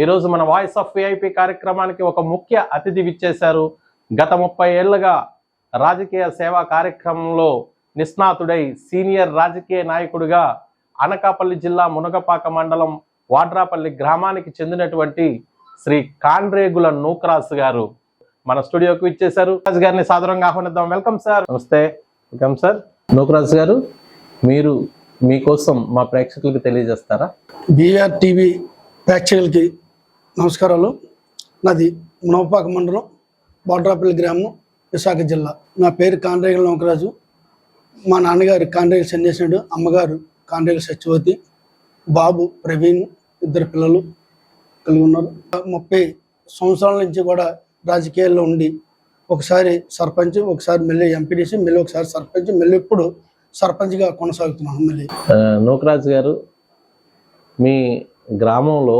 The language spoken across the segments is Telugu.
ఈరోజు మన వాయిస్ ఆఫ్ విఐపి కార్యక్రమానికి ఒక ముఖ్య అతిథి విచ్చేశారు. గత ముప్పై ఏళ్ళుగా రాజకీయ సేవా కార్యక్రమంలో నిష్ణాతుడై సీనియర్ రాజకీయ నాయకుడిగా అనకాపల్లి జిల్లా మునగపాక మండలం వాడ్రాపల్లి గ్రామానికి చెందినటువంటి శ్రీ కాండ్రేగుల నూకరాజు గారు మన స్టూడియోకి విచ్చేశారు. రాజు గారిని సాదరంగా ఆహ్వానిద్దాం. Welcome sir. నమస్తే. Welcome sir. నూకరాజు గారు మీరు మీకోసం మా ప్రేక్షకులకు తెలియజేస్తారా? బీఆర్ టీవీ ప్రేక్షకులకి నమస్కారాలు. నాది మునవపాక మండలం బాడ్రాపల్లి గ్రామం విశాఖ జిల్లా. నా పేరు కాండ్రేగల నౌకరాజు. మా నాన్నగారు కాండ్రేగల సన్యాసుడు అమ్మగారు కాండ్రేగల సత్యవతి బాబు ప్రవీణ్ ఇద్దరు పిల్లలు కలిగి ఉన్నారు. ముప్పై సంవత్సరాల నుంచి కూడా రాజకీయాల్లో ఉండి ఒకసారి సర్పంచ్ ఒకసారి మళ్ళీ ఎంపీడీసీ మళ్ళీ ఒకసారి సర్పంచ్ మళ్ళీ ఇప్పుడు సర్పంచ్గా కొనసాగుతున్నాను మళ్ళీ. ఆ, నూకరాజు గారు మీ గ్రామంలో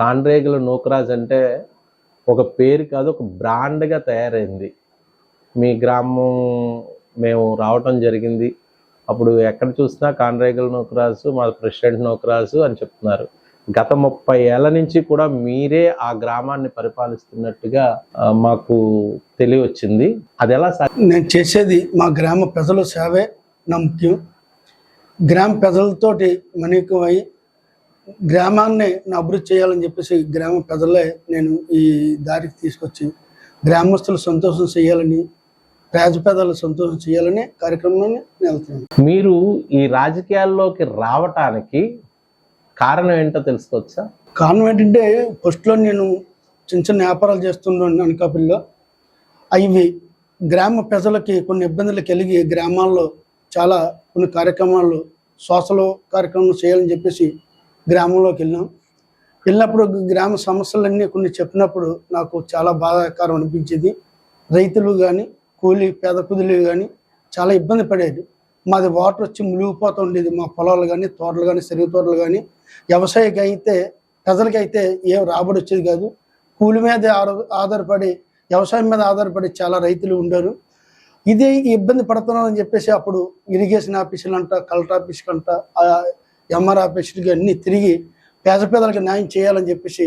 కాండ్రేగుల నూకరాజ్ అంటే ఒక పేరు కాదు ఒక బ్రాండ్గా తయారైంది. మీ గ్రామం మేము రావటం జరిగింది. అప్పుడు ఎక్కడ చూసినా కాండ్రేగుల నూకరాజు మా ప్రెసిడెంట్ నూకరాజు అని చెప్తున్నారు. గత ముప్పై ఏళ్ళ నుంచి కూడా మీరే ఆ గ్రామాన్ని పరిపాలిస్తున్నట్టుగా మాకు తెలియవచ్చింది అది ఎలా నేను చేసేది మా గ్రామ ప్రజల సేవే నా ముఖ్యం. గ్రామ ప్రజలతోటి మణికమై గ్రామాన్ని అభివృద్ధి చేయాలని చెప్పేసి గ్రామ ప్రజలే నేను ఈ దారికి తీసుకొచ్చి గ్రామస్తులు సంతోషం చేయాలని పేద పేదలు సంతోషం చేయాలని కార్యక్రమాన్ని నేను వెళ్తున్నాను మీరు ఈ రాజకీయాల్లోకి రావటానికి కారణం ఏంటో తెలుసుకోవచ్చా? కారణం ఏంటంటే ఫస్ట్లో నేను చిన్న చిన్న వ్యాపారాలు చేస్తున్నాను అనకాపల్లిలో. అవి గ్రామ ప్రజలకి కొన్ని ఇబ్బందులు కలిగి గ్రామాల్లో చాలా కొన్ని కార్యక్రమాలు శ్వాసలో కార్యక్రమాలు చేయాలని చెప్పేసి గ్రామంలోకి వెళ్ళాం. వెళ్ళినప్పుడు గ్రామ సమస్యలన్నీ కొన్ని చెప్పినప్పుడు నాకు చాలా బాధాకరం అనిపించేది. రైతులు కానీ కూలి పేద కుదులు కానీ చాలా ఇబ్బంది పడేది. మాది వాటర్ వచ్చి మునిగిపోతూ ఉండేది. మా పొలాలు కానీ తోటలు కానీ చెరువు తోటలు కానీ వ్యవసాయకి అయితే ప్రజలకైతే ఏం రాబడి వచ్చేది కాదు. కూలి మీద ఆధారపడి వ్యవసాయం మీద ఆధారపడి చాలా రైతులు ఉండరు. ఇది ఇబ్బంది పడుతున్నారని చెప్పేసి అప్పుడు ఇరిగేషన్ ఆఫీసులు అంట కలెక్టర్ ఆఫీస్కి అంట ఎంఆర్ ఆఫీసులకి అన్ని తిరిగి పేద పేదలకు న్యాయం చేయాలని చెప్పేసి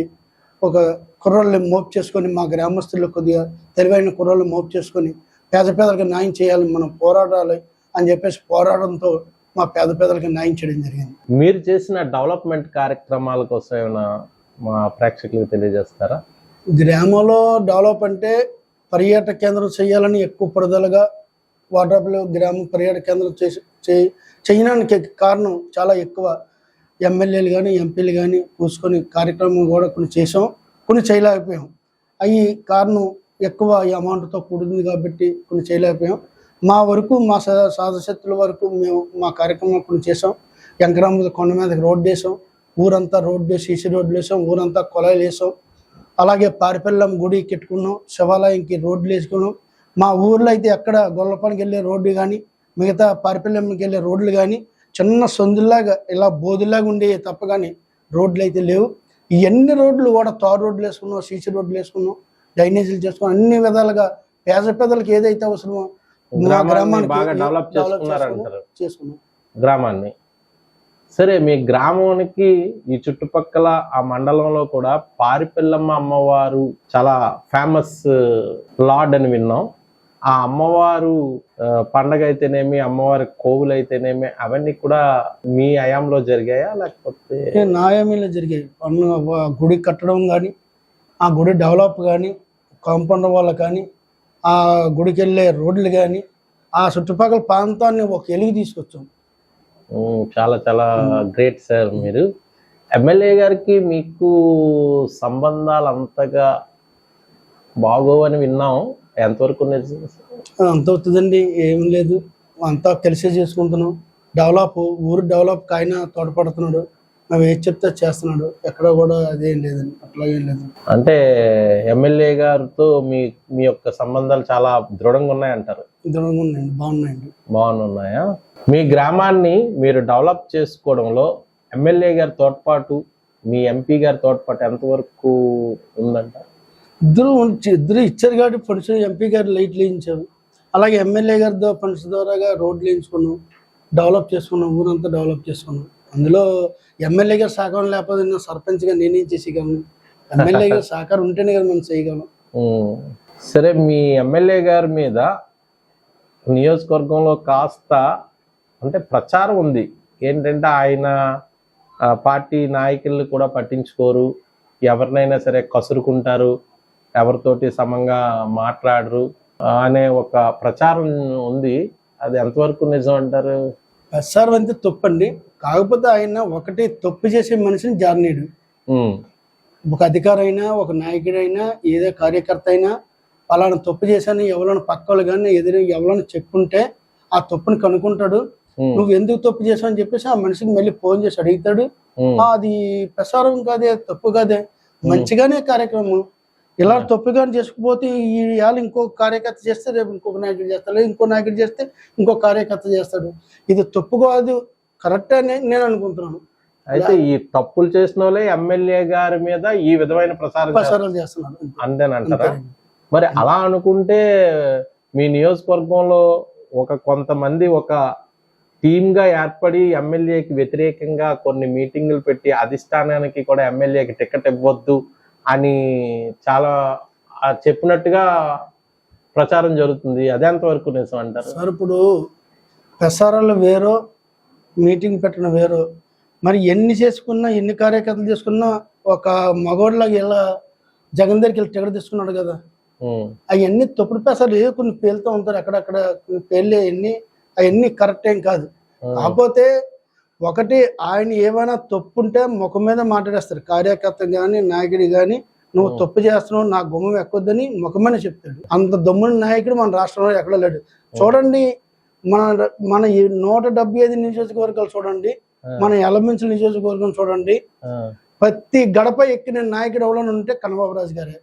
ఒక కుర్రోళ్ళని మోపు చేసుకొని మా గ్రామస్తులు కొద్దిగా తెలివైన కుర్రోళ్ళు మోపు చేసుకొని పేద పేదలకు న్యాయం చేయాలని మనం పోరాడాలి అని చెప్పేసి పోరాడంతో మా పేద పేదలకు న్యాయం చేయడం జరిగింది. మీరు చేసిన డెవలప్మెంట్ కార్యక్రమాల కోసం ఏమైనా మా ప్రేక్షకులకు తెలియజేస్తారా? గ్రామంలో డెవలప్ అంటే పర్యాటక కేంద్రం చేయాలని ఎక్కువ పడుదలగా వాటర్లో గ్రామం పర్యాటక కేంద్రం చేసి చే- చేయడానికి కారణం చాలా ఎక్కువ. ఎమ్మెల్యేలు కానీ ఎంపీలు కానీ కూసుకొని కార్యక్రమం కూడా కొన్ని చేసాం కొన్ని చేయలేకపోయాం. అవి కారణం ఎక్కువ ఈ అమౌంట్తో కూడింది కాబట్టి కొన్ని చేయలేకపోయాం. మా వరకు మా సా- సాధశక్తుల వరకు మేము మా కార్యక్రమం కొన్ని చేసాం వెంకరాముల కొండ మీద రోడ్డు వేసాం ఊరంతా రోడ్డు వేసి సీసీ రోడ్లు వేసాం ఊరంతా కొలాయిలు వేసాం అలాగే పారిపల్లం గుడి కెట్టుకున్నాం. శివాలయంకి రోడ్లు వేసుకున్నాం. మా ఊర్లో అయితే ఎక్కడ గొల్లపానికి వెళ్ళే రోడ్డు కానీ మిగతా పారిపల్లంకి వెళ్ళే రోడ్లు కానీ చిన్న సందుల్లాగా ఇలా బోధుల్లాగా ఉండే తప్ప కానీ రోడ్లు అయితే లేవు. ఇవన్నీ రోడ్లు కూడా తారు రోడ్లు వేసుకున్నాం సీసీ రోడ్లు వేసుకున్నాం డ్రైనేజీలు చేసుకున్నాం అన్ని విధాలుగా పేద పేదలకు ఏదైతే అవసరమో మా గ్రామాన్ని బాగా డెవలప్ చేసుకున్నారంటారు. చేసుకున్నాం. గ్రామాన్ని. సరే మీ గ్రామానికి ఈ చుట్టుపక్కల ఆ మండలంలో కూడా పారిపిల్లమ్మ అమ్మవారు చాలా ఫేమస్ లార్డ్ అని విన్నాం. ఆ అమ్మవారు పండగ అయితేనేమి అమ్మవారి కోవులు అయితేనేమి అవన్నీ కూడా మీ అయాంలో జరిగాయా? లేకపోతే అంటే న్యాయమీలో జరిగాయి. గుడి కట్టడం కానీ ఆ గుడి డెవలప్ కానీ కాంపౌండ్ వాళ్ళ కానీ ఆ గుడికి వెళ్ళే రోడ్లు కానీ ఆ చుట్టుపక్కల ప్రాంతాన్ని ఒక ఎలుగు తీసుకొచ్చాం. చాలా చాలా గ్రేట్ సార్ మీరు. ఎమ్మెల్యే గారికి మీకు సంబంధాలు అంతగా బాగోవని విన్నాం. ఎంతవరకు నిజం అంత అవుతుందండి ఏం లేదు. అంతా కలిసే చేసుకుంటున్నాం. డెవలప్ ఊరు డెవలప్ ఆయన తోడ్పడుతున్నాడు. మేము ఏది చెప్తే చేస్తున్నాడు. ఎక్కడ కూడా అదేం లేదండి అట్లాగేం లేదు. అంటే ఎమ్మెల్యే గారితో మీ మీ యొక్క సంబంధాలు చాలా దృఢంగా ఉన్నాయంటారు. దృఢంగా ఉన్నాయండి బాగున్నాయండి. బాగున్నాయా? మీ గ్రామాన్ని మీరు డెవలప్ చేసుకోవడంలో ఎమ్మెల్యే గారి తోడ్పాటు మీ ఎంపీ గారి తోడ్పాటు ఎంతవరకు ఉందంట? ఇద్దరు ఉంచి- ఇద్దరు ఇచ్చారు కాబట్టి ఫండ్స్ ఎంపీ గారు లైట్లు వేయించారు అలాగే ఎమ్మెల్యే గారి ఫండ్స్ ద్వారా రోడ్లు వేయించుకున్నాం డెవలప్ చేసుకున్నాం ఊరంతా డెవలప్ చేసుకున్నాం. అందులో ఎమ్మెల్యే గారు సహకారం లేకపోతే నేను సర్పంచ్గా నేనేం చేసేయగలను? ఎమ్మెల్యే గారు సహకారం ఉంటేనే కదా మనం చేయగలం. సరే మీ ఎమ్మెల్యే గారి మీద నియోజకవర్గంలో కాస్త అంటే ప్రచారం ఉంది. ఏంటంటే ఆయన పార్టీ నాయకుల్ని కూడా పట్టించుకోరు. ఎవరినైనా సరే కసురుకుంటారు. ఎవరితోటి సమంగా మాట్లాడరు అనే ఒక ప్రచారం ఉంది. అది ఎంతవరకు నిజం అంటారు? ఎస్ఆర్ అంతే తప్పండి. కాకపోతే ఆయన ఒకటి తప్పు చేసే మనిషిని జారనీడు ఉమ్, ఒక అధికారి అయినా ఒక నాయకుడైనా ఏదో కార్యకర్త అయినా పలానా తప్పు చేశాను ఎవరైనా పక్క వాళ్ళు కానీ ఎదురు ఎవరైనా చెప్పుంటే ఆ తప్పుని కనుక్కుంటాడు. నువ్వు ఎందుకు తప్పు చేసావు అని చెప్పేసి ఆ మనిషికి మళ్ళీ ఫోన్ చేసి అడుగుతాడు. ఉమ్, "ఆ, అది ప్రసారం కాదే తప్పు కాదే. మంచిగానే కార్యక్రమం. ఇలా తప్పుగానే చేసుకుపోతే ఈ ఇవాళ ఇంకో కార్యకర్త చేస్తే రేపు ఇంకొక నాయకుడు చేస్తాడు ఇంకో నాయకుడు చేస్తే ఇంకో కార్యకర్త చేస్తాడు. ఇది తప్పు కాదు కరెక్ట్ అని నేను అనుకుంటున్నాను. అయితే ఈ తప్పులు చేసిన వాళ్ళే ఎమ్మెల్యే గారి మీద ఈ విధమైన ప్రచారం చేస్తారు. ప్రసారాలు చేస్తున్నాను అంతేనంటారా? అంతే. మరి అలా అనుకుంటే మీ నియోజకవర్గంలో ఒక కొంతమంది ఒక టీమ్గా ఏర్పడి ఎమ్మెల్యేకి వ్యతిరేకంగా కొన్ని మీటింగులు పెట్టి అధిష్టానానికి కూడా ఎమ్మెల్యేకి టికెట్ ఇవ్వద్దు అని చాలా చెప్పినట్టుగా ప్రచారం జరుగుతుంది. అదే ఎంతవరకు నిజం అంటారు. సార్ ఇప్పుడు ప్రసారాలు వేరో మీటింగ్ పెట్టడం వేరో మరి ఎన్ని చేసుకున్నా ఎన్ని కార్యకర్తలు చేసుకున్నా ఒక మగోడిలాగా ఇలా జగన్ దగ్గరికి వెళ్ళి టికెట్ తీసుకున్నాడు కదా. అవన్నీ తప్పుడు పెసాలు కొన్ని పేలుతూ ఉంటారు అక్కడక్కడ కొన్ని పేర్లే అవన్నీ అవన్నీ కరెక్ట్ ఏం కాదు. కాకపోతే ఒకటి ఆయన ఏమైనా తప్పు ఉంటే ముఖం మీద మాట్లాడేస్తారు. కార్యకర్త కానీ నాయకుడు కానీ నువ్వు తప్పు చేస్తున్నావు నా గుమ్మం ఎక్కొద్దని ముఖమని చెప్తాడు. అంత దమ్ముని నాయకుడు మన రాష్ట్రంలో ఎక్కడ లేడు. చూడండి మన మన ఈ నూట డెబ్బై ఐదు నియోజకవర్గాలు చూడండి మన ఎలమెంట్స్ నియోజకవర్గం చూడండి ప్రతి గడప ఎక్కిన నాయకుడు ఎవరైనా ఉంటే కన్నబాబు రాజు గారే.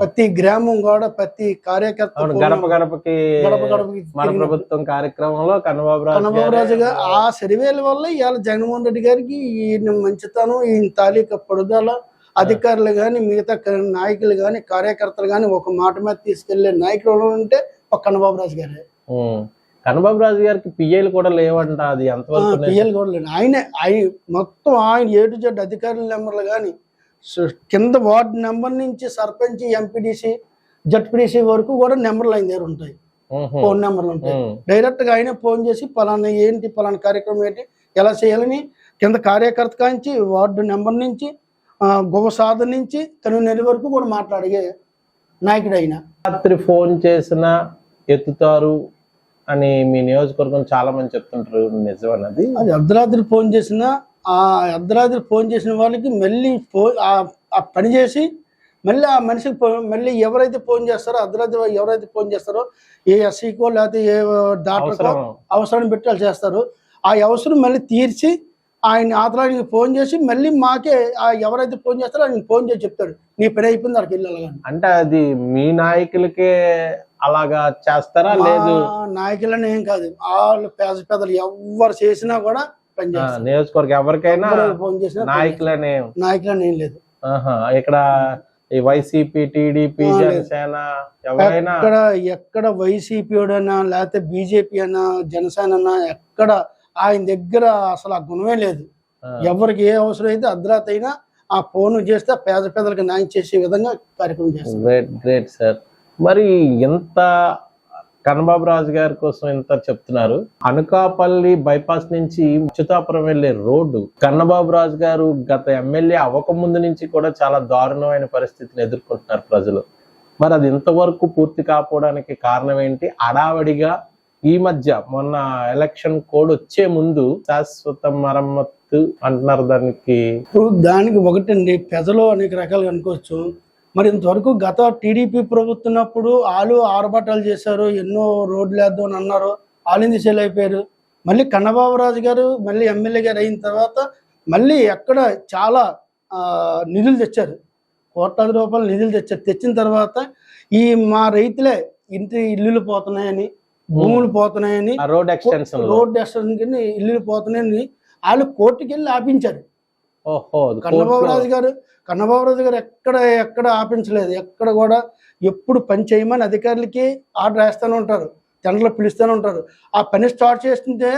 ప్రతి గ్రామం కూడా ప్రతి కార్యకర్త గడప గడపకి గడప గడపకి మన ప్రభుత్వం కార్యక్రమంలో కన్నబాబు రాజు కన్నబాబు గారే- ఆ సర్వేల వల్ల ఇవాళ జగన్మోహన్ రెడ్డి గారికి ఈయన మంచితనం ఈయన తాలూకా పడుదల అధికారులు కానీ మిగతా నాయకులు కానీ కార్యకర్తలు కానీ ఒక మాట మీద తీసుకెళ్ళే నాయకులు ఉంటే ఒక కన్నబాబు రాజు గారే. కన్నబాబు రాజు గారికి పిఏలు కూడా లేవంట అది ఎంతవరకు నిజం? పిఎల్ కూడా లేదు ఆయన మొత్తం ఆయన ఏ టు జెడ్ అధికారుల నెంబర్లు కానీ కింద వార్డు నెంబర్ నుంచి సర్పంచ్ ఎంపీడీసీ జడ్పీడీసీ వరకు కూడా నెంబర్లు ఆయన దగ్గర ఉంటాయి. ఫోన్ నెంబర్లు ఉంటాయి. డైరెక్ట్గా ఆయనే ఫోన్ చేసి పలానా ఏంటి పలానా కార్యక్రమం ఏంటి ఎలా చేయాలని కింద కార్యకర్త కాంచి వార్డు నెంబర్ నుంచి సాధన నుంచి కనునెల్లి వరకు కూడా మాట్లాడే నాయకుడు అయినా రాత్రి ఫోన్ చేసినా ఎత్తుతారు అని మీ నియోజకవర్గం చాలా మంది చెప్తుంటారు. నిజమన్నది అది అర్ధరాత్రి ఫోన్ చేసిన ఆ అర్ధరాత్రి ఫోన్ చేసిన వాళ్ళకి మళ్ళీ ఫోన్ ఆ పని చేసి మళ్ళీ ఆ మనిషికి మళ్ళీ ఎవరైతే ఫోన్ చేస్తారో అర్ధరాత్రి ఎవరైతే ఫోన్ చేస్తారో ఏ ఎస్సీకో లేకపోతే ఏ డాక్టర్కో అవసరం అవసరాన్ని పెట్టి వాళ్ళు చేస్తారు. ఆ అవసరం మళ్ళీ తీర్చి ఆయన ఆతలానికి ఫోన్ చేసి మళ్ళీ మాకే ఆ ఎవరైతే ఫోన్ చేస్తారో ఆయన ఫోన్ చేసి చెప్తాడు. నీ పని అయిపోయింది అక్కడికి వెళ్ళాలని అంటే అది మీ నాయకులకే అలాగా చేస్తారా? లేదు. నాయకులని ఏం కాదు. వాళ్ళు పేద పెద్దలు ఎవరు చేసినా కూడా నియోజకవర్గం ఎవరికైనా ఎవరు ఫోన్ చేసినా. నాయకులనే నాయకులని ఏం లేదు. ఇక్కడ ఈ వైసీపీ టీడీపీ. జనసేన ఎవరైనా ఎక్కడ ఎక్కడ వైసీపీ వాడైనా లేకపోతే బీజేపీ అయినా జనసేన అన్నా ఎక్కడ ఆయన దగ్గర అసలు ఆ గుణమే లేదు. ఎవరికి ఏ అవసరం అయితే అర్ధరాత్రి అయినా ఆ ఫోన్ చేస్తే పేద పేదలకు న్యాయం చేసే విధంగా కార్యక్రమం చేస్తారు. గ్రేట్ గ్రేట్ సార్ మరి ఎంత కన్నబాబు రాజు గారి కోసం ఇంత చెప్తున్నారు. అనకాపల్లి బైపాస్ నుంచి అచ్యుతాపురం వెళ్ళే రోడ్డు కన్నబాబు రాజు గారు గత ఎమ్మెల్యే అవ్వకముందు నుంచి కూడా చాలా దారుణమైన పరిస్థితిని ఎదుర్కొంటున్నారు ప్రజలు. మరి అది ఇంతవరకు పూర్తి కాకపోవడానికి కారణం ఏంటి? అడావడిగా ఈ మధ్య మొన్న ఎలక్షన్ కోడ్ వచ్చే ముందు శాశ్వత మరమ్మత్తు అంటున్నారు దానికి. ఇప్పుడు దానికి ఒకటండి ప్రజలు అనేక రకాలుగా అనుకోవచ్చు. మరి ఇంతవరకు గత టీడీపీ ప్రభుత్వనప్పుడు వాళ్ళు ఆర్భాటాలు చేశారు ఎన్నో రోడ్లు వేద్దాం అని అన్నారు వాళ్ళని సేల్ అయిపోయారు. మళ్ళీ కన్నబాబురాజు గారు మళ్ళీ ఎమ్మెల్యే గారు అయిన తర్వాత మళ్ళీ ఎక్కడ చాలా నిధులు తెచ్చారు. కోట్లాది రూపాయలు నిధులు తెచ్చారు. తెచ్చిన తర్వాత ఈ మా రైతులే ఇంటి ఇల్లులు పోతున్నాయని భూములు పోతున్నాయని రోడ్ ఎక్స్టెన్షన్ రోడ్ ఎక్స్టెన్షన్ ఇల్లులు పోతున్నాయని వాళ్ళు కోర్టుకి వెళ్ళి ఆపించారు. కన్నబాబురాజు గారు కన్నబాబురాజు గారు ఎక్కడ ఎక్కడ ఆపించలేదు. ఎక్కడ కూడా ఎప్పుడు పని చేయమని అధికారులకి ఆర్డర్ వేస్తూనే ఉంటారు. టెండర్లు పిలుస్తూనే ఉంటారు. ఆ పని స్టార్ట్ చేస్తుంటే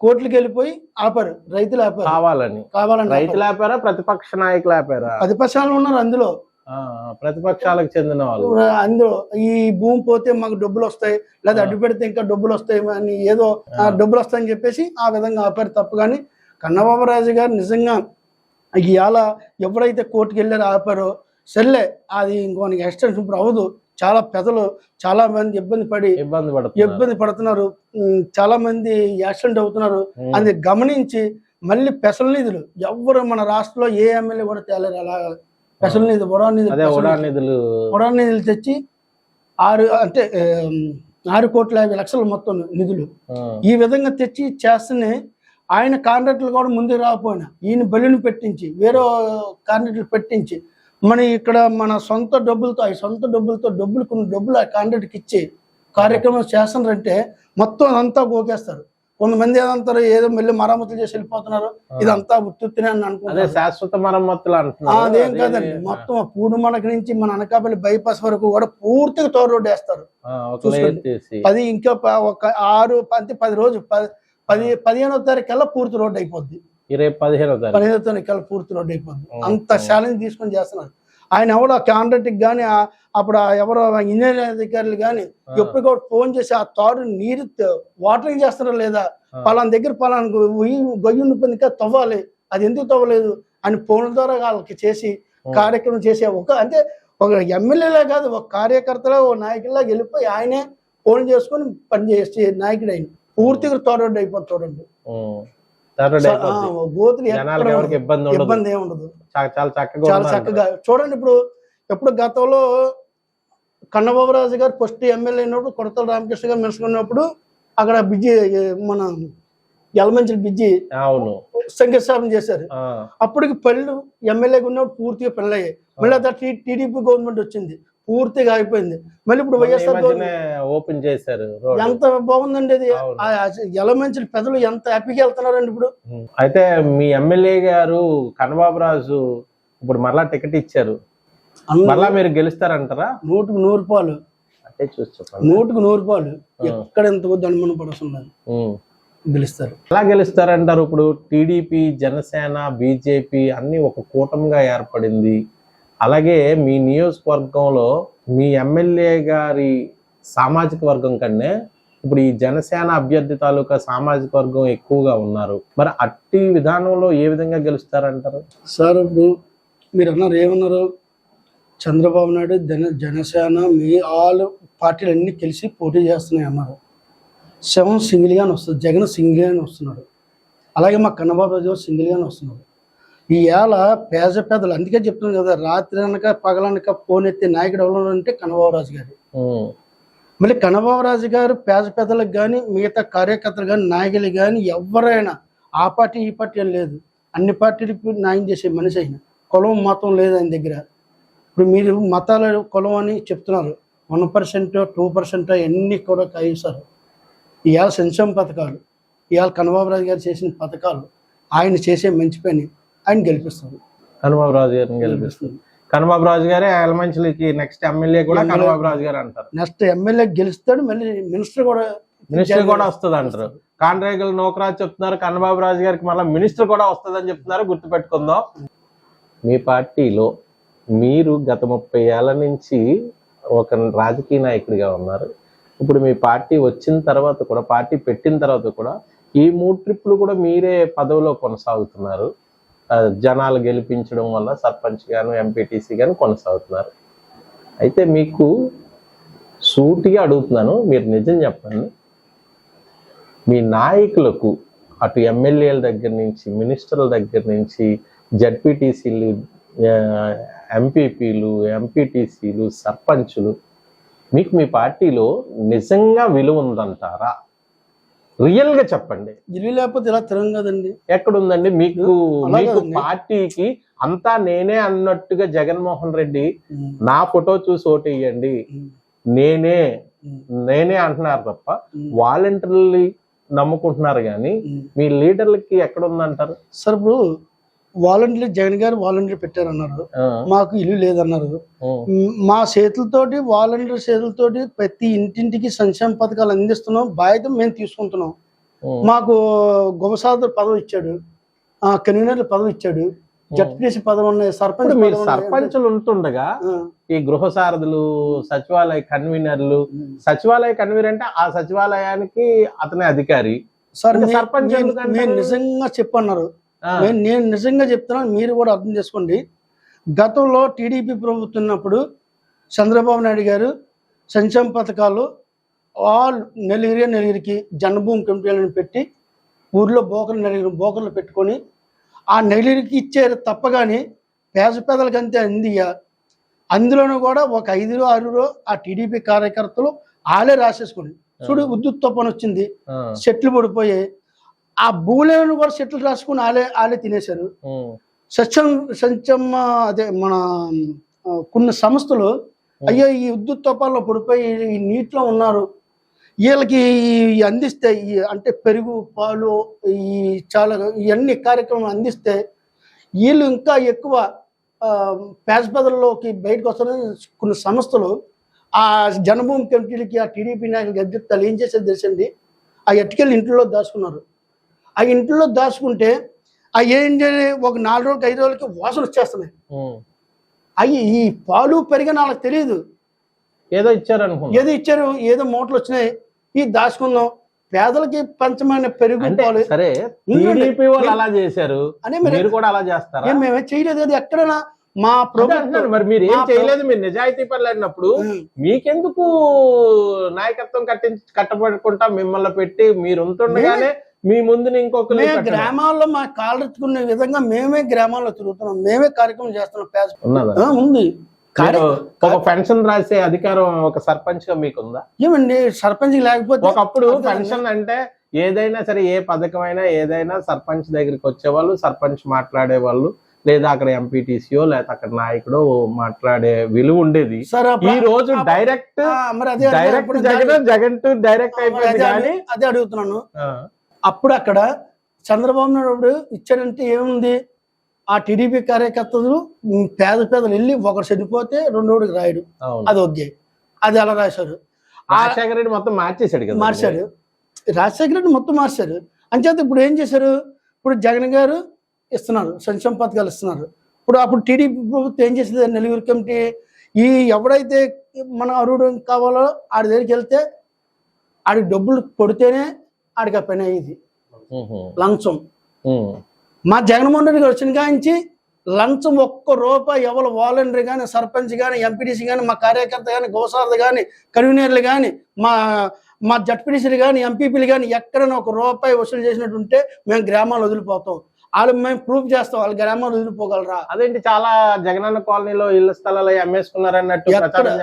కోర్టులకు వెళ్ళిపోయి ఆపారు. రైతులు ఆపారు. కావాలని. కావాలని రైతులు ఆపారా ప్రతిపక్ష నాయకులు ఆపారా? పది పక్షాలు ఉన్నారు అందులో. ప్రతిపక్షాలకు చెందిన వాళ్ళు. అందులో. ఈ భూమి పోతే మాకు డబ్బులు వస్తాయి లేదా అడ్డు పెడితే ఇంకా డబ్బులు వస్తాయి అని ఏదో డబ్బులు వస్తాయని చెప్పేసి ఆ విధంగా ఆపారు తప్పు. కానీ కన్నబాబురాజు గారు నిజంగా ఇవాళ ఎవరైతే కోర్టుకు వెళ్ళారో ఆపారో సర్లే అది ఇంకొనికి ఎక్స్టెన్షన్ ఇప్పుడు అవ్వదు. చాలా పెదలు చాలా మంది ఇబ్బంది పడి ఇబ్బంది పడుతున్నారు. ఇబ్బంది పడుతున్నారు. చాలా మంది యాక్సిడెంట్ అవుతున్నారు. అది గమనించి మళ్ళీ పెసల నిధులు ఎవ్వరు మన రాష్ట్రంలో ఏ ఎమ్మెల్యే కూడా తేలేరు అలా. పెసల నిధులు బుడా నిధులు ఉడా నిధులు. తెచ్చి ఆరు అంటే ఆరు కోట్ల యాభై లక్షలు మొత్తం నిధులు. ఈ విధంగా తెచ్చి చేస్తేనే ఆయన కాంట్రాక్టులు కూడా ముందుకు రాకపోయినా ఈయన బలిని పెట్టించి వేరే కాంట్రాక్టులు పెట్టించి మన ఇక్కడ మన సొంత డబ్బులతో ఆ సొంత డబ్బులతో డబ్బులు కొన్ని డబ్బులు ఆ కాంట్రాక్ట్కి ఇచ్చి కార్యక్రమం చేస్తున్నారంటే మొత్తం అదంతా గోకేస్తారు కొంతమంది ఏదంటారు ఏదో మళ్ళీ మరమ్మతులు చేసి వెళ్ళిపోతున్నారు. ఇదంతా ఉత్తుత్తినే అని అదే అనుకుంటారు శాశ్వత మరమ్మతులు అంటున్నారు. అదేం అదే- కాదండి. మొత్తం ఆ పూడిమనక నుంచి మన అనకాపల్లి బైపాస్ వరకు కూడా పూర్తిగా తోడు రోడ్డు వేస్తారు. పది ఇంకా ఒక ఆరు అంతే పది రోజు పది పది పదిహేనో తారీఖు కల్లా పూర్తి రోడ్డు అయిపోద్ది. రేపు పదిహేనో తారీఖు. పదిహేనో తారీఖు కల్లా పూర్తి రోడ్డు అయిపోద్ది. అంత. ఛాలెంజ్ తీసుకొని చేస్తున్నారు. ఆయన ఎవడో కాంట్రాక్ట్కి కానీ అప్పుడు ఎవరో ఇంజనీర్ అధికారులు కానీ ఎప్పటికప్పుడు ఫోన్ చేసి ఆ తాడు నీరు వాటరింగ్ చేస్తారా లేదా. పలానా దగ్గర పలానా గొయ్యి ఉండిపోయింది ఇంకా తవ్వాలి. అది ఎందుకు తవ్వలేదు? అని ఫోన్ల ద్వారా వాళ్ళకి చేసి. కార్యక్రమం చేసే ఒక అంటే ఒక ఎమ్మెల్యేలా కాదు ఒక కార్యకర్తలో ఓ నాయకుల్లా వెళ్ళిపోయి ఆయనే ఫోన్ చేసుకొని పని చేసే నాయకుడు ఆయన. పూర్తిగా. Saturday అయిపోద్ది. గోతులు ఇబ్బంది ఇబ్బంది ఏమి ఉండదు. చాలా చక్కగా చాలా. చక్కగా. చూడండి ఇప్పుడు ఎప్పుడు గతంలో కన్నబాబురాజు గారు ఫస్ట్ ఎమ్మెల్యే అయినప్పుడు కొడతల రామకృష్ణ గారు మినిస్టర్ ఉన్నప్పుడు అక్కడ బిజ్జి మన యలమంచి బిజ్జి అవును. శంకుస్థాపన చేశారు. అప్పటికి పళ్ళు ఎమ్మెల్యేగా ఉన్నప్పుడు పూర్తిగా పెళ్ళయ్యాయి. మళ్ళీ టీడీపీ గవర్నమెంట్ వచ్చింది. పూర్తిగా అయిపోయింది. మళ్ళీ ఇప్పుడు వైఎస్ఆర్ ఓపెన్ చేశారు ఎంత బాగుందండి అది. ఎలమంచి పెదలు ఎంత హ్యాపీగా వెళ్తున్నారండి ఇప్పుడు. అయితే మీ ఎమ్మెల్యే గారు కన్నబాబురాజు ఇప్పుడు మరలా టికెట్ ఇచ్చారు. మరలా మీరు గెలుస్తారంటారా? నూటికి నూరు పాలు. అంటే చూసి చెప్పండి. నూటికి నూరు పాలు. ఎక్కడ ఎంత దండమని పడుతున్నారు. గెలుస్తారు. ఎలా గెలుస్తారంటారు ఇప్పుడు? టీడీపీ జనసేన బీజేపీ అన్ని ఒక కూటమిగా ఏర్పడింది. అలాగే మీ నియోజకవర్గంలో మీ ఎమ్మెల్యే గారి సామాజిక వర్గం కన్నా ఇప్పుడు ఈ జనసేన అభ్యర్థి తాలూకా సామాజిక వర్గం ఎక్కువగా ఉన్నారు. మరి అట్టి విధానంలో ఏ విధంగా గెలుస్తారంటారు? సార్ ఇప్పుడు మీరు అన్నారు ఏమన్నారు? చంద్రబాబు నాయుడు జన జనసేన మీ ఆల్ పార్టీలు అన్ని కలిసి పోటీ చేస్తున్నాయి అన్నారు. శవం సింగిల్గానే వస్తుంది జగన్ సింగిల్గానే వస్తున్నాడు. అలాగే మా కన్నబాబు రాజు సింగిల్గానే వస్తున్నాడు. ఈ ఏళ పేద పెద్దలు అందుకే చెప్తున్నాను కదా రాత్రి అనక పగలనక ఫోన్ ఎత్తే నాయకుడు ఎవరు అంటే కన్నబాబు రాజు గారు. మళ్ళీ కన్నబాబు రాజు గారు పేద పెద్దలకు కానీ మిగతా కార్యకర్తలు కానీ నాయకులు కానీ ఎవరైనా ఆ పార్టీ ఈ పార్టీ అని లేదు. అన్ని పార్టీలకు న్యాయం చేసే మనిషి అయిన. కులం మతం లేదు ఆయన దగ్గర. ఇప్పుడు మీరు మతాల కులం అని చెప్తున్నారు. వన్ పర్సెంట్ టూ పర్సెంట్ అన్నీ కూడా కాయిస్తారు ఇవాళ సంక్షేమ పథకాలు ఇవాళ కన్నబాబు రాజు గారు చేసిన పథకాలు ఆయన చేసే మంచి పని. ఆయన గెలిపిస్తారు కనుబాబు రాజు గారిని గెలిపిస్తారు కనుబాబు రాజు గారే ఎలమంచిలికి నెక్స్ట్ ఎమ్మెల్యే కూడా ఎమ్మెల్యే. కనుబాబు రాజు గారు అంటారు. నెక్స్ట్ ఎమ్మెల్యే గెలుస్తాడు మళ్ళీ మినిస్టర్ కూడా మినిస్టర్ కూడా వస్తుంది అంటారు. కాండ్రేగల్ నోకరాజు చెప్తున్నారు కన్నబాబు రాజు గారికి మళ్ళీ మినిస్టర్ కూడా వస్తుందని చెప్తున్నారు గుర్తుపెట్టుకుందాం. మీ పార్టీలో మీరు గత ముప్పై ఏళ్ళ నుంచి ఒక రాజకీయ నాయకుడిగా ఉన్నారు. ఇప్పుడు మీ పార్టీ వచ్చిన తర్వాత కూడా పార్టీ పెట్టిన తర్వాత కూడా ఈ మూడు ట్రిప్పులు కూడా మీరే పదవిలో కొనసాగుతున్నారు. జనాలు గెలిపించడం వల్ల సర్పంచ్ గాను ఎంపీటీసీ గాను కొనసాగుతున్నారు. అయితే మీకు సూటిగా అడుగుతున్నాను మీరు నిజం చెప్పండి. మీ నాయకులకు అటు ఎమ్మెల్యేల దగ్గర నుంచి మినిస్టర్ల దగ్గర నుంచి జడ్పీటీసీలు ఎంపీపీలు ఎంపీటీసీలు సర్పంచులు మీకు మీ పార్టీలో నిజంగా విలువ ఉందంటారా? రియల్గా చెప్పండి. ఇల్లు లేకపోతే ఇలా తిరం కదండి. మీకు అలాగే మీకు ఉంది. పార్టీకి అంతా నేనే అన్నట్టుగా జగన్మోహన్ రెడ్డి నా ఫోటో చూసి ఓటేయండి నేనే నేనే అంటున్నారు తప్ప వాలంటీర్లు నమ్ముకుంటున్నారు కానీ మీ లీడర్లకి ఎక్కడ ఉందంటారు సార్ ఇప్పుడు వాలంటీర్ జగన్ గారు వాలంటీర్ పెట్టారన్నారు. మాకు ఇల్లు లేదన్నారు. మ్, చేతులతోటి వాలంటీర్ చేతులతోటి ప్రతి ఇంటింటికి సంక్షేమ పథకాలు అందిస్తున్నాం. బాధ్యత మేము తీసుకుంటున్నాం. మాకు గుమసాదర్ పదవి ఇచ్చాడు. ఆ కన్వీనర్ పదవి ఇచ్చాడు. జడ్పీటీసీ పదవి ఉన్నాయి సర్పంచ్ మీరు. సర్పంచులు ఉంటుండగా ఈ గృహ సారథులు సచివాలయ కన్వీనర్లు సచివాలయ కన్వీనర్ అంటే ఆ సచివాలయానికి అతనే అధికారి. సార్ సర్పంచ్ నిజంగా చెప్పన్నారు. నేను నిజంగా చెప్తున్నాను మీరు కూడా అర్థం చేసుకోండి. గతంలో టీడీపీ ప్రభుత్వం ఉన్నప్పుడు చంద్రబాబు నాయుడు గారు సంక్షేమ పథకాలు ఆల్ నెలగిరి నెలగిరికి జన్మభూమి కమిటీలను పెట్టి ఊర్లో బోకర్లు నెలగిరి బోకర్లు పెట్టుకొని ఆ నెలగిరికి ఇచ్చారు తప్ప కానీ పేద పేదలకు అంతే అందియ అందులోనూ కూడా ఒక ఐదులో ఆరుగురో ఆ టీడీపీ కార్యకర్తలు వాళ్ళే రాసేసుకుని. చూడు విద్యుత్ తుఫాన్ వచ్చింది చెట్లు పడిపోయాయి ఆ భూములను కూడా చెట్లు రాసుకుని ఆలే ఆలే తినేశారు. సత్యం సంచమ్మ అదే మన కొన్ని సంస్థలు అయ్యో ఈ విద్యుత్ తోపాల్లో పడిపోయి ఈ నీటిలో ఉన్నారు. వీళ్ళకి అందిస్తే అంటే పెరుగు పాలు ఈ చాలా ఇవన్నీ కార్యక్రమం అందిస్తే వీళ్ళు ఇంకా ఎక్కువ ఆ, పేద ప్రజల్లోకి బయటకు వస్తారని కొన్ని సంస్థలు ఆ జనభూమి కమిటీలకి ఆ టీడీపీ నాయకులకి అభ్యర్థులు ఏం చేసేది తెలిసింది. ఆ ఎట్టుకెళ్ళి ఇంట్లో దాచుకున్నారు. ఆ ఇంట్లో దాచుకుంటే ఆ ఏం చేయాలి ఒక నాలుగు రోజులకి ఐదు రోజులకి వాసన వచ్చేస్తున్నాయి. అవి ఈ పాలు పెరిగిన వాళ్ళకి తెలియదు. ఏదో ఇచ్చారు ఏదో ఇచ్చారు ఏదో మూటలు వచ్చినాయి. ఇది దాచుకుందాం. పేదలకి పంచమైన పెరుగు సరే. టీడీపీ వాళ్ళు అలా చేశారు. అని మీరు కూడా అలా చేస్తారా? మేమే చేయలేదు అది ఎక్కడైనా మా ప్రభుత్వం మరి మీరు ఏం చేయలేదు మీరు నిజాయితీ ఉం. మీకెందుకు నాయకత్వం కట్టించి కట్టబడుకుంటా మిమ్మల్ని పెట్టి మీరు ఉంటుండగానే మీ ముందు ఇంకొకరు మేము గ్రామాల్లో మా కాళ్ళెత్తుకునే విధంగా మేమే గ్రామాల్లో తిరుగుతున్నాం. మేమే కార్యక్రమం చేస్తున్నాం. ఉంది. ఒక పెన్షన్ రాసే అధికారం ఒక సర్పంచ్గా మీకుందా? ఏమండి సర్పంచ్ లేకపోతే ఒకప్పుడు పెన్షన్ అంటే ఏదైనా సరే ఏ పథకమైనా ఏదైనా సర్పంచ్ దగ్గరికి వచ్చేవాళ్ళు సర్పంచ్ మాట్లాడేవాళ్ళు లేదా అక్కడ ఎంపీటీసీయో లేదా అక్కడ నాయకుడో మాట్లాడే విలువ ఉండేది. సార్ ఈ రోజు direct direct Jagan Jagan to direct అయిపోయింది అదే అడుగుతున్నాను. అప్పుడు అక్కడ చంద్రబాబు నాయుడు ఇచ్చాడంటే ఏముంది? ఆ టీడీపీ కార్యకర్తలు పేద పేదలు వెళ్ళి ఒకరు చనిపోతే రెండోడికి రాయడు. అది ఓకే అది అలా రాశారు? రాజశేఖర రెడ్డి మొత్తం మార్చేశాడు కదా. మార్చారు రాజశేఖర రెడ్డి మొత్తం మార్చారు అంచేత ఇప్పుడు ఏం చేశారు? ఇప్పుడు జగన్ గారు ఇస్తున్నారు సంక్షేమ పథకాలు ఇస్తున్నారు. ఇప్పుడు అప్పుడు టీడీపీ ప్రభుత్వం ఏం చేసింది? నెల్లూరు కమిటీ ఈ ఎవడైతే మన అరుడు కావాలో ఆడి దగ్గరికి వెళ్తే ఆడికి డబ్బులు కొడితేనే ఆడికి పని అయ్యేది లంచం. మా జగన్మోహన్ రెడ్డి గారు వచ్చిన కాంచి లంచం ఒక్క రూపాయి ఎవరు వాలంటీర్ కానీ సర్పంచ్ కానీ ఎంపీటీసీ కానీ మా కార్యకర్త కానీ గోసారథ కానీ కన్వీనర్లు కానీ మా మా జడ్పీటీసీలు కానీ ఎంపీపీలు కానీ ఎక్కడైనా ఒక రూపాయి వసూలు చేసినట్టు ఉంటే మేము గ్రామాలు వదిలిపోతాం. వాళ్ళు మేము ప్రూఫ్ చేస్తాం వాళ్ళ గ్రామాలు వదిలిపోగలరా? అదేంటి చాలా జగనన్న కాలనీలో ఇళ్ళ స్థలాలు అవి అమ్మేసుకున్నారు అన్నట్టు ఎక్కడ-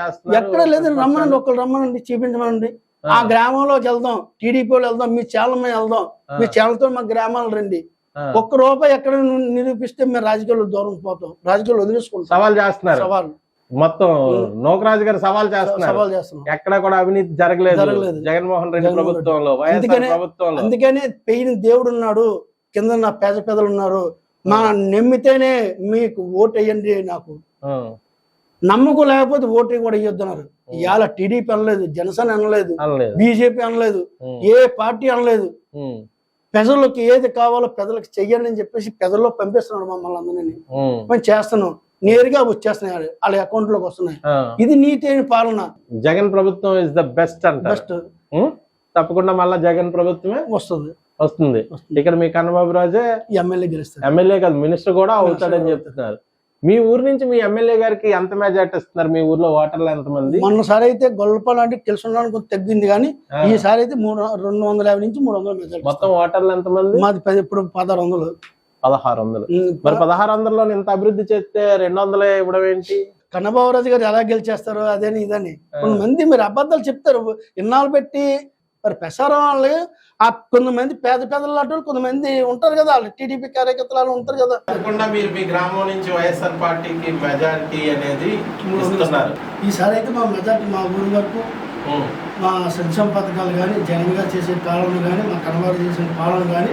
లేదని రమ్మనండి ఒకళ్ళు రమ్మనండి చూపించమనండి. ఆ. గ్రామంలోకి వెళ్దాం టీడీపీ వాళ్ళు వెళ్దాం మీ ఛానల్ మేము వెళ్దాం మీ ఛానల్తో మా గ్రామాలు రండి. ఒక్క రూపాయి ఎక్కడ నిరూపిస్తే మేము రాజకీయాల్లో దూరం పోతాం రాజకీయాలు వదిలేసుకుంటాం. సవాల్ చేస్తున్నారు. సవాల్. మొత్తం నోకరాజు గారు సవాల్ చేస్తున్నారు. సవాల్ చేస్తున్నాం. ఎక్కడ కూడా అవినీతి జరగలేదు. జగన్మోహన్ రెడ్డి. ప్రభుత్వంలో అందుకనే- ప్రభుత్వంలో. అందుకనే పెయిన్ దేవుడు ఉన్నాడు కింద నా పేద పెదలు ఉన్నారు. మా నమ్మితేనే మీకు ఓటు వేయండి నాకు. నమ్మకం లేకపోతే ఓటు కూడా ఇవ్వద్దన్నారు ఇవాళ టీడీపీ అనలేదు జనసేన అనలేదు బీజేపీ అనలేదు ఏ పార్టీ అనలేదు. ప్రజలకు ఏది కావాలో ప్రజలకు చెయ్యండి అని చెప్పేసి ప్రజల్లో పంపిస్తున్నాడు మమ్మల్ని అందరినీ. మేము చేస్తున్నాం. నేరుగా వచ్చేస్తున్నాయి వాళ్ళ- అకౌంట్లోకి వస్తున్నాయి. ఇది నీతి అయిన పాలన. జగన్ ప్రభుత్వం ఇస్ ద బెస్ట్ అంటారు. బెస్ట్ తప్పకుండా మళ్ళా జగన్ ప్రభుత్వమే వస్తుంది. వస్తుంది. ఇక్కడ మీ కన్నబాబు రాజే ఎమ్మెల్యే గెలుస్తారు ఎమ్మెల్యే కాదు మినిస్టర్ కూడా అవుతాడని చెప్తున్నారు. మీ ఊరు నుంచి మీ ఎమ్మెల్యే గారికి ఎంత మెజార్టీ ఇస్తున్నారు? మీ ఊర్లో ఓటర్లు ఎంతమంది? మొన్నసారి అయితే గొల్లపాలు అంటే తెలుసున్నాను కొంచెం తగ్గింది కానీ ఈసారి అయితే మూడు రెండు వందల యాభై నుంచి మూడు వందల మెజార్టీ మొత్తం ఓటర్లు ఎంతమంది? మాది ఇప్పుడు పదహారు వందలు. పదహారు వందలు. మరి పదహారు వందలలో ఇంత అభివృద్ధి చేస్తే రెండు వందలు ఇవ్వడం ఏంటి? కన్నబాబురాజు గారు ఎలా గెలిచేస్తారు? అదని ఇదని. కొంతమంది మీరు అబద్ధాలు చెప్తారు. ఇన్నాళ్ళు పెట్టి మరి ప్రసారం వాళ్ళు ఆ కొంతమంది పేద పేదల లాంటి కొంతమంది ఉంటారు కదా వాళ్ళు టీడీపీ కార్యకర్తలు ఉంటారు కదా. తప్పకుండా మీరు మీ గ్రామం నుంచి వైఎస్ఆర్ పార్టీకి మెజారిటీ అనేది ఇస్తున్నారు. ఈసారి అయితే మా మెజార్టీ మా ఊరి వరకు మా సంక్షేమ పథకాలు కానీ జగన్ గారు చేసే పాలన కానీ మా కనవారు చేసే పాలన కానీ.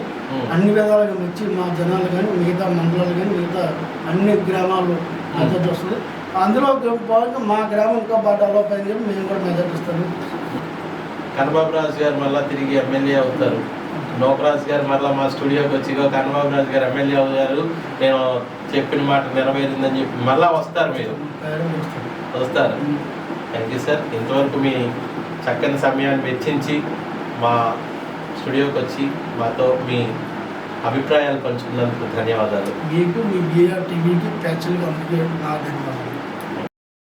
అన్ని విధాలుగా వచ్చి మా జనాలు కానీ మిగతా మండలాలు కానీ మిగతా అన్ని గ్రామాలు మద్దతు వస్తుంది. అందులో భాగంగా మా గ్రామం ఇంకా బాగా డెవలప్ అయింది మేము కూడా మెజార్టీ ఇస్తాము కన్నబాబు రాజు గారు మళ్ళీ తిరిగి ఎమ్మెల్యే అవుతారు. నోకరాజు గారు మళ్ళీ మా స్టూడియోకి వచ్చి ఇగో కన్నబాబు రాజు గారు ఎమ్మెల్యే అయ్యారు నేను చెప్పిన మాట నెరవేరిందని చెప్పి మళ్ళీ వస్తారు మీరు. వస్తారు. Thank you sir. ఇంతవరకు మీ చక్కని సమయాన్ని వెచ్చించి మా స్టూడియోకి వచ్చి మాతో మీ అభిప్రాయాలు పంచుకున్నందుకు ధన్యవాదాలు. మీకు మీ బీఆర్ టీవీకి ప్యాచులుగా నా ధన్యవాదాలు.